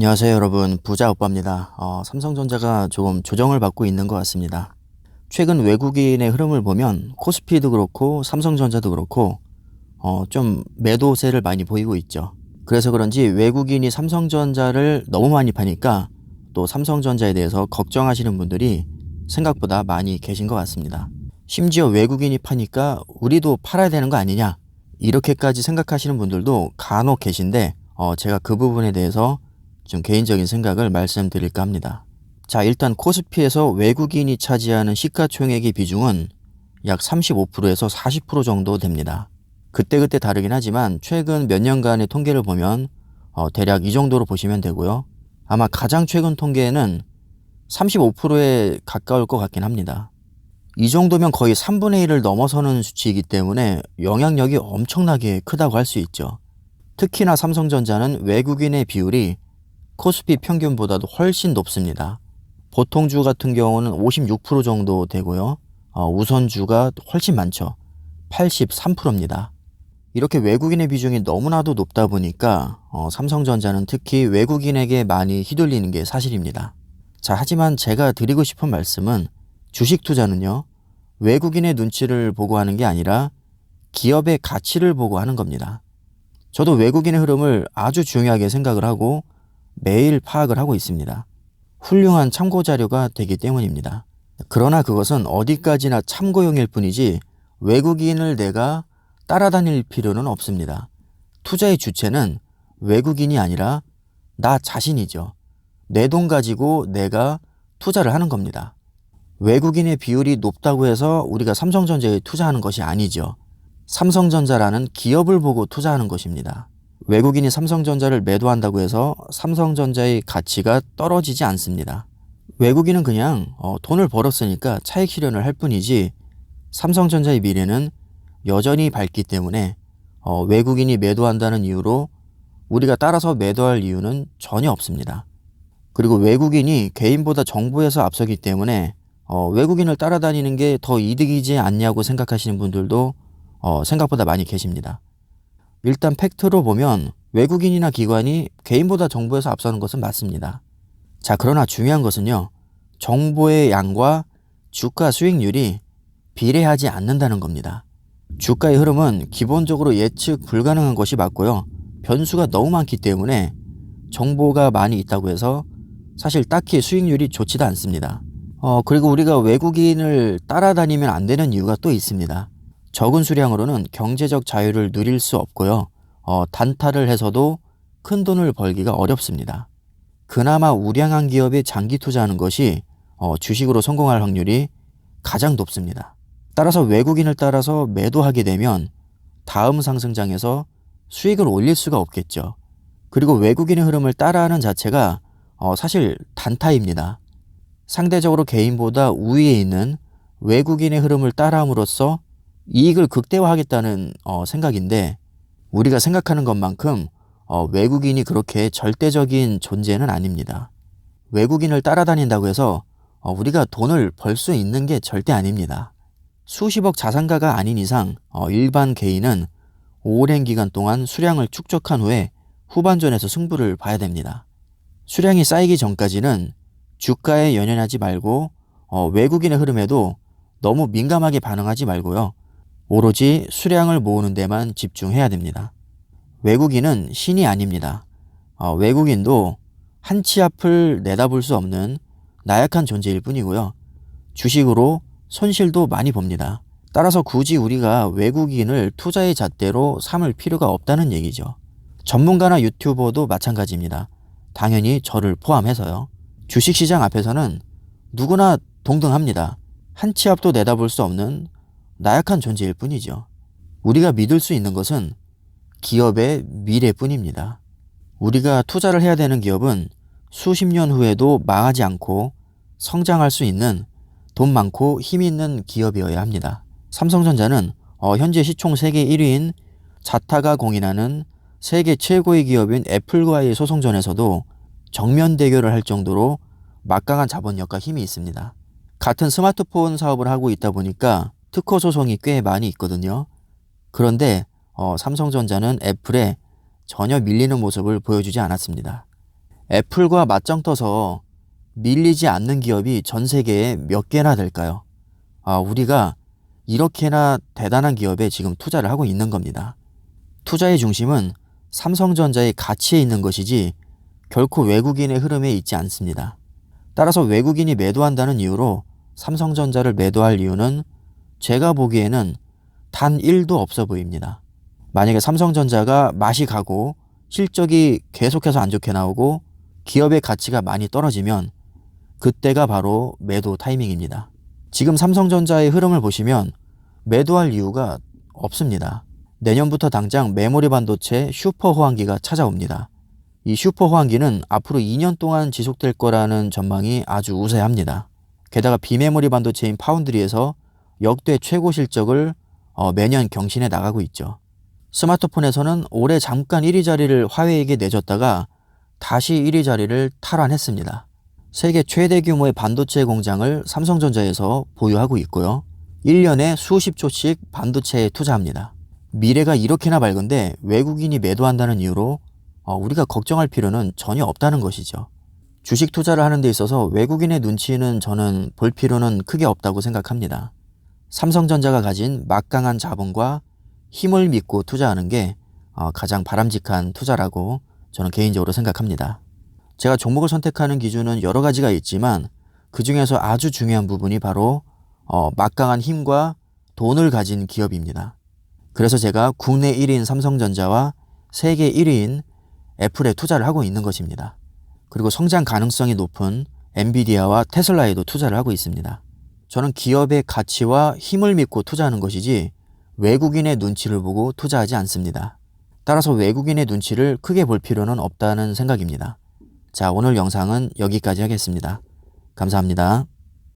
안녕하세요 여러분 부자 오빠입니다. 어, 삼성전자가 조금 조정을 받고 있는 것 같습니다. 최근 외국인의 흐름을 보면 코스피도 그렇고 삼성전자도 그렇고 어, 좀 매도세를 많이 보이고 있죠. 그래서 그런지 외국인이 삼성전자를 너무 많이 파니까 또 삼성전자에 대해서 걱정하시는 분들이 생각보다 많이 계신 것 같습니다. 심지어 외국인이 파니까 우리도 팔아야 되는 거 아니냐 이렇게까지 생각하시는 분들도 간혹 계신데 어, 제가 그 부분에 대해서 좀 개인적인 생각을 말씀드릴까 합니다. 자, 일단 코스피에서 외국인이 차지하는 시가총액의 비중은 약 35%에서 40% 정도 됩니다. 그때그때 다르긴 하지만 최근 몇 년간의 통계를 보면 어, 대략 이 정도로 보시면 되고요. 아마 가장 최근 통계에는 35%에 가까울 것 같긴 합니다. 이 정도면 거의 3분의 1을 넘어서는 수치이기 때문에 영향력이 엄청나게 크다고 할 수 있죠. 특히나 삼성전자는 외국인의 비율이 코스피 평균보다도 훨씬 높습니다. 보통주 같은 경우는 56% 정도 되고요. 어, 우선주가 훨씬 많죠. 83%입니다. 이렇게 외국인의 비중이 너무나도 높다 보니까 어, 삼성전자는 특히 외국인에게 많이 휘둘리는 게 사실입니다. 자, 하지만 제가 드리고 싶은 말씀은 주식 투자는요, 외국인의 눈치를 보고 하는 게 아니라 기업의 가치를 보고 하는 겁니다. 저도 외국인의 흐름을 아주 중요하게 생각을 하고 매일 파악을 하고 있습니다. 훌륭한 참고 자료가 되기 때문입니다. 그러나 그것은 어디까지나 참고용일 뿐이지 외국인을 내가 따라다닐 필요는 없습니다. 투자의 주체는 외국인이 아니라 나 자신이죠. 내 돈 가지고 내가 투자를 하는 겁니다. 외국인의 비율이 높다고 해서 우리가 삼성전자에 투자하는 것이 아니죠. 삼성전자라는 기업을 보고 투자하는 것입니다. 외국인이 삼성전자를 매도한다고 해서 삼성전자의 가치가 떨어지지 않습니다. 외국인은 그냥 어, 돈을 벌었으니까 차익 실현을 할 뿐이지 삼성전자의 미래는 여전히 밝기 때문에 어, 외국인이 매도한다는 이유로 우리가 따라서 매도할 이유는 전혀 없습니다. 그리고 외국인이 개인보다 정부에서 앞서기 때문에 어, 외국인을 따라다니는 게 더 이득이지 않냐고 생각하시는 분들도 어, 생각보다 많이 계십니다. 일단 팩트로 보면 외국인이나 기관이 개인보다 정부에서 앞서는 것은 맞습니다. 자, 그러나 중요한 것은요. 정보의 양과 주가 수익률이 비례하지 않는다는 겁니다. 주가의 흐름은 기본적으로 예측 불가능한 것이 맞고요. 변수가 너무 많기 때문에 정보가 많이 있다고 해서 사실 딱히 수익률이 좋지도 않습니다. 어, 그리고 우리가 외국인을 따라다니면 안 되는 이유가 또 있습니다. 적은 수량으로는 경제적 자유를 누릴 수 없고요. 어, 단타를 해서도 큰 돈을 벌기가 어렵습니다. 그나마 우량한 기업에 장기 투자하는 것이 어, 주식으로 성공할 확률이 가장 높습니다. 따라서 외국인을 따라서 매도하게 되면 다음 상승장에서 수익을 올릴 수가 없겠죠. 그리고 외국인의 흐름을 따라하는 자체가 어, 사실 단타입니다. 상대적으로 개인보다 우위에 있는 외국인의 흐름을 따라함으로써 이익을 극대화하겠다는 어, 생각인데 우리가 생각하는 것만큼 어, 외국인이 그렇게 절대적인 존재는 아닙니다. 외국인을 따라다닌다고 해서 어, 우리가 돈을 벌 수 있는 게 절대 아닙니다. 수십억 자산가가 아닌 이상 어, 일반 개인은 오랜 기간 동안 수량을 축적한 후에 후반전에서 승부를 봐야 됩니다. 수량이 쌓이기 전까지는 주가에 연연하지 말고 어, 외국인의 흐름에도 너무 민감하게 반응하지 말고요. 오로지 수량을 모으는 데만 집중해야 됩니다. 외국인은 신이 아닙니다. 어, 외국인도 한치 앞을 내다볼 수 없는 나약한 존재일 뿐이고요. 주식으로 손실도 많이 봅니다. 따라서 굳이 우리가 외국인을 투자의 잣대로 삼을 필요가 없다는 얘기죠. 전문가나 유튜버도 마찬가지입니다. 당연히 저를 포함해서요. 주식시장 앞에서는 누구나 동등합니다. 한치 앞도 내다볼 수 없는 나약한 존재일 뿐이죠. 우리가 믿을 수 있는 것은 기업의 미래뿐입니다. 우리가 투자를 해야 되는 기업은 수십 년 후에도 망하지 않고 성장할 수 있는 돈 많고 힘 있는 기업이어야 합니다. 삼성전자는 어, 현재 시총 세계 1위인 자타가 공인하는 세계 최고의 기업인 애플과의 소송전에서도 정면 대결을 할 정도로 막강한 자본력과 힘이 있습니다. 같은 스마트폰 사업을 하고 있다 보니까 특허 소송이 꽤 많이 있거든요. 그런데 어, 삼성전자는 애플에 전혀 밀리는 모습을 보여주지 않았습니다. 애플과 맞짱 떠서 밀리지 않는 기업이 전 세계에 몇 개나 될까요? 아, 우리가 이렇게나 대단한 기업에 지금 투자를 하고 있는 겁니다. 투자의 중심은 삼성전자의 가치에 있는 것이지 결코 외국인의 흐름에 있지 않습니다. 따라서 외국인이 매도한다는 이유로 삼성전자를 매도할 이유는 제가 보기에는 단 1도 없어 보입니다. 만약에 삼성전자가 맛이 가고 실적이 계속해서 안 좋게 나오고 기업의 가치가 많이 떨어지면 그때가 바로 매도 타이밍입니다. 지금 삼성전자의 흐름을 보시면 매도할 이유가 없습니다. 내년부터 당장 메모리 반도체 슈퍼 호황기가 찾아옵니다. 이 슈퍼 호황기는 앞으로 2년 동안 지속될 거라는 전망이 아주 우세합니다. 게다가 비메모리 반도체인 파운드리에서 역대 최고 실적을 어, 매년 경신해 나가고 있죠. 스마트폰에서는 올해 잠깐 1위 자리를 화웨이에게 내줬다가 다시 1위 자리를 탈환했습니다. 세계 최대 규모의 반도체 공장을 삼성전자에서 보유하고 있고요. 1년에 수십 조씩 반도체에 투자합니다. 미래가 이렇게나 밝은데 외국인이 매도한다는 이유로 어, 우리가 걱정할 필요는 전혀 없다는 것이죠. 주식 투자를 하는 데 있어서 외국인의 눈치는 저는 볼 필요는 크게 없다고 생각합니다. 삼성전자가 가진 막강한 자본과 힘을 믿고 투자하는 게 어, 가장 바람직한 투자라고 저는 개인적으로 생각합니다. 제가 종목을 선택하는 기준은 여러 가지가 있지만 그 중에서 아주 중요한 부분이 바로 어, 막강한 힘과 돈을 가진 기업입니다. 그래서 제가 국내 1위인 삼성전자와 세계 1위인 애플에 투자를 하고 있는 것입니다. 그리고 성장 가능성이 높은 엔비디아와 테슬라에도 투자를 하고 있습니다. 저는 기업의 가치와 힘을 믿고 투자하는 것이지 외국인의 눈치를 보고 투자하지 않습니다. 따라서 외국인의 눈치를 크게 볼 필요는 없다는 생각입니다. 자, 오늘 영상은 여기까지 하겠습니다. 감사합니다.